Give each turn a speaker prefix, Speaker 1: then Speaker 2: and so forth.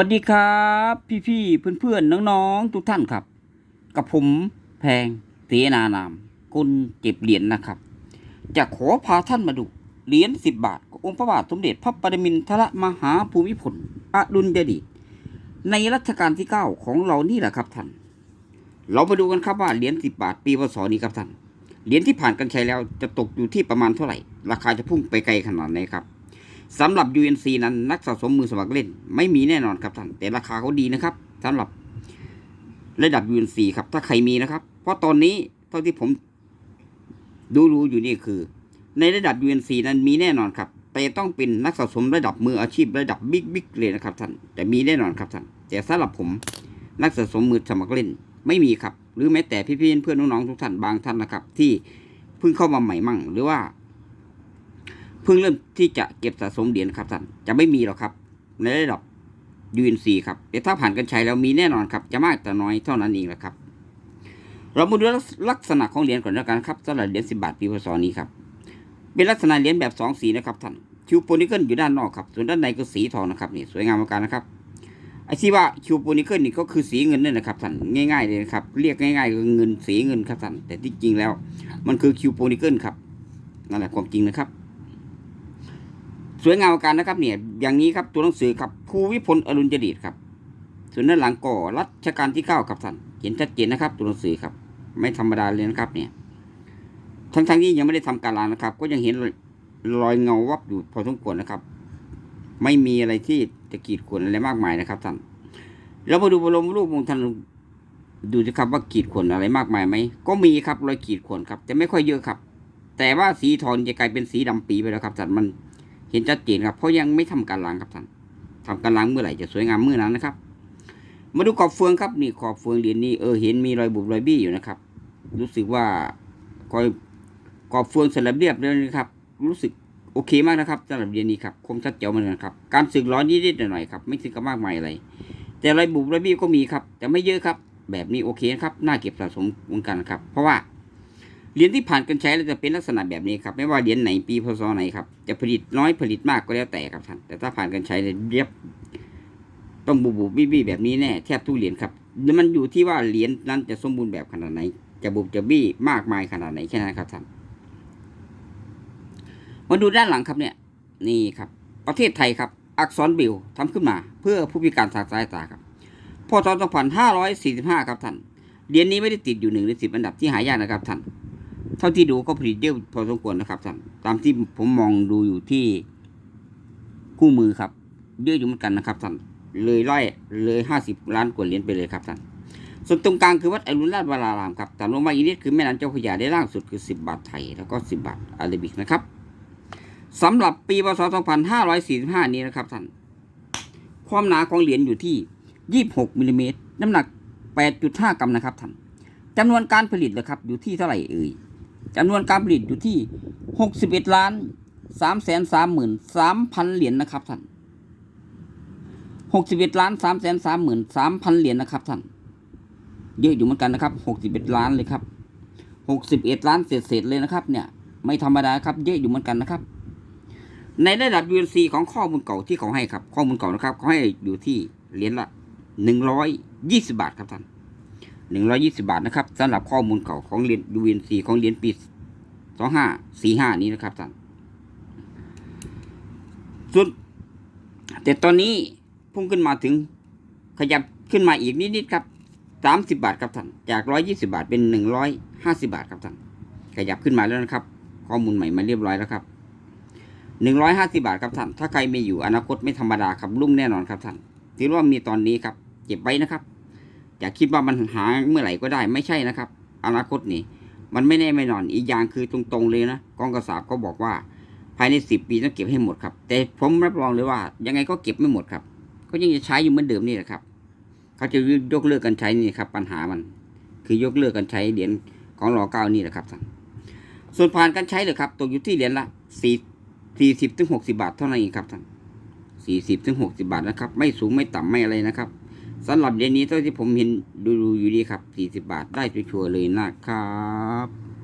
Speaker 1: วัสดีครับ พี่ๆเพื่อนๆน้องๆทุกท่านครับ กับผมแพงเสนานามคนเก็บเหรียญนะครับ จะขอพาท่านมาดูเหรียญสิบบาทองค์พระบาทสมเด็จพระปรมินทรมหาภูมิพลอดุลยเดชในรัชกาลที่เก้าของเรานี่แหละครับท่าน เรามาดูกันครับว่าเหรียญสิบบาทปีพศนี้ครับท่านเหรียญที่ผ่านการใช้แล้วจะตกอยู่ที่ประมาณเท่าไหร่ ราคาจะพุ่งไปไกลขนาดไหนครับ สำหรับ UNC นั้นนักสะสมมือสมัครเล่น ไม่มีแน่นอนครับท่าน แต่ราคาเขาดีนะครับสำหรับระดับ UNC ครับ ถ้าใครมีนะครับ เพราะตอนนี้เท่าที่ผมดูรู้อยู่นี่คือ ในระดับ UNC นั้นมีแน่นอนครับแต่ต้องเป็นนักสะสมระดับมืออาชีพระดับบิ๊กบิ๊กเลยนะครับท่านแต่มีแน่นอนครับท่านแต่สำหรับผมนักสะสมมือสมัครเล่น ไม่มีครับ หรือแม้แต่พี่ๆเพื่อนน้องๆทุกท่านบางท่านนะครับ ที่เพิ่งเข้ามาใหม่มั่ง หรือว่า พิ่งเริ่มที่จะเก็บสะสมเหรียญครับท่านจะไม่มีหรอกครับ ในระดับ UNC ครับแต่ถ้าผ่านกันใช้แล้วมีแน่นอนครับ จะมากแต่น้อยเท่านั้นเองแหละครับ เรามาดูลักษณะของเหรียญก่อนแล้วกันครับสำหรับเหรียญสิบาทปีพศนี้ครับเป็นลักษณะเหรียญแบบสองสีนะครับท่านคิวโปนิเกิลอยู่ด้านนอกครับส่วนด้านในก็สีทองนะครับนี่สวยงามมือนกันะครับไอ้ที่ว่าคิวโปนิเกิลนี่ก็คือสีเงินนั่นนะครับท่านง่ายๆเลยนะครับเรียกง่ายๆคือเงินสีเงินครับท่านแต่ที่จริงแล้ว มันคือคิวโปนิเกิลครับนั่นแหละความจริงนะครับ สวยงามกันนะครับเนี่ยอย่างนี้ครับตัวหนังสือครับภูวิพลอรุณจดิตครับ ส่วนด้านหลังก่อรัชกาลที่เก้าครับท่านเห็นชัดเจนนะครับ ตัวหนังสือครับ ไม่ธรรมดาเลยนะครับเนี่ยทั้งทั้งๆที่ยังไม่ได้ทำการล้างนะครับ ก็ยังเห็นรอยเงาวับอยู่พอสมควรนะครับ ไม่มีอะไรที่จะกีดขวนอะไรมากมายนะครับท่านแล้วมาดูบรมรูปองค์ท่านดูสิครับว่ากีดขวนอะไรมากมายไหมก็มีครับรอยกีดขวนครับแต่ไม่ค่อยเยอะครับ แต่ว่าสีทองจะกลายเป็นสีดำปีไปแล้วครับท่านมัน เห็นชัดเจนครับ เพราะยังไม่ทำการล้างครับท่านทำการล้างเมื่อไหร่จะสวยงามเมื่อนั้นนะครับ มาดูขอบเฟืองครับนี่ขอบเฟืองเหรียญนี้เออเห็นมีรอยบุบรอยบี้อยู่นะครับ รู้สึกว่าคอยขอบเฟืองเสร็จแล้วเรียบเลยนะครับ รู้สึกโอเคมากนะครับสำหรับเหรียญนี้ครับคมชัดเจ๋วเหมือนกันครับ การสึกร้อนนิดๆหน่อยๆครับไม่ถึกับมากมายอะไร แต่รอยบุบรอยบี้ก็มีครับ แต่ไม่เยอะครับ แบบนี้โอเคนะครับน่าเก็บสะสมเหมือนกันครับ เพราะว่า เหรียญที่ผ่านการใช้แล้วจะเป็นลักษณะแบบนี้ครับ ไม่ว่าเหรียญไหนปีพศไหนครับ จะผลิตน้อยผลิตมากก็แล้วแต่ครับท่าน แต่ถ้าผ่านการใช้เลยเรียบ ต้องบูบูบี้บี้แบบนี้แน่แทบทุกเหรียญครับมันอยู่ที่ว่าเหรียญนั้นจะสมบูรณ์แบบขนาดไหน จะบุบจะบี้มากมายขนาดไหนแค่นั้นครับท่าน มาดูด้านหลังครับเนี่ย นี่ครับ ประเทศไทยครับ อักษรบิลทำขึ้นมา เพื่อผู้พิการทางสายตาครับพศ2545 ครับท่าน เหรียญนี้ไม่ได้ติดอยู่หนึ่งในสิบอันดับที่หายากนะครับท่าน เท่าที่ดูก็ผลิตเยอะพอสมควรนะครับท่านตามที่ผมมองดูอยู่ที่คู่มือครับเยอะอยู่เหมือนกันนะครับท่านเลยร้อยเลยห้าสิบล้านกว่าเหรียญไปเลยครับท่านส่วนตรงกลางคือวัดอรุณราชวรารามครับตามลงมาอีกนิดคือแม่น้ำเจ้าพระยาได้ล่างสุดคือสิบบาทไทยแล้วก็สิบบาทอาราบิกนะครับสำหรับปีพศสองพันห้าร้อยสี่สิบห้านี้นะครับท่านความหนาของเหรียญอยู่ที่ยี่สิบหกมิลลิเมตรน้ำหนักแปดจุดห้ากรัมนะครับท่านจำนวนการผลิตนะครับอยู่ที่เท่าไหร่เอ่ย จำนวนการผลิตอยู่ที่หกสิบเอ็ดล้านสามแสนสามหมื่นสามพันเหรียญนะครับท่านหกสิบเอ็ดล้านสามแสนสามหมื่นสามพันเหรียญนะครับท่าน เยอะอยู่เหมือนกันนะครับหกสิบเอ็ดล้านเลยครับหกสิบเอ็ดล้านเศษๆเลยนะครับ เนี่ย ไม่ธรรมดาครับ เยอะอยู่เหมือนกันนะครับ ในระดับ UNC ของข้อมูลเก่าที่เขาให้ครับ ข้อมูลเก่านะครับเขาให้อยู่ที่เหรียญละหนึ่งร้อยยี่สิบาทครับท่าน หนึ่งร้อยี่สิบาทนะครับสำหรับข้อมูลเก่าของเหรียญ UNC ของเหรียญปีสองห้าสี่ห้านี้นะครับท่านส่วนแต่ตอนนี้พุ่งขึ้นมาถึงขยับขึ้นมาอีกนิดๆครับสามสิบาทครับท่านจากร้อยยี่สิบาทเป็นหนึ่งร้อยห้าสิบาทครับท่านขยับขึ้นมาแล้วนะครับ ข้อมูลใหม่มาเรียบร้อยแล้วครับหนึ่งร้อยห้าสิบาทครับท่านถ้าใครม่อยู่อนาคตไม่ธรรมดาครับรุ่งแน่นอนครับท่านถือว่ามีตอนนี้ครับ เก็บไว้นะครับ อย่าคิดว่ามันหาเมื่อไหร่ก็ได้ไม่ใช่นะครับ อนาคตนี่ มันไม่แน่ไม่นอนอีกอย่างคือตรงๆเลยนะกองกระสาบก็บอกว่า ภายในสิบปีต้องเก็บให้หมดครับ แต่ผมรับรองเลยว่า ยังไงก็เก็บไม่หมดครับก็ยังจะใช้อยู่เหมือนเดิมนี่แหละครับ เขาจะยกเลิกกันใช้นี่ครับ ปัญหามัน คือยกเลิกกันใช้เหรียญของรอเก้านี่แหละครับท่านส่วนผ่านการใช้เลยครับตกอยู่ที่เหรียญละสี่สี่สิบถึงหกสิบาทเท่านั้นเองครับท่านสี่สิบถึงหกสิบาทนะครับ ไม่สูงไม่ต่ำไม่อะไรนะครับ สำหรับเดือนนี้เท่าที่ผมเห็นดูอยู่ดีครับ 40 บาทได้ชัวร์เลยนะครับ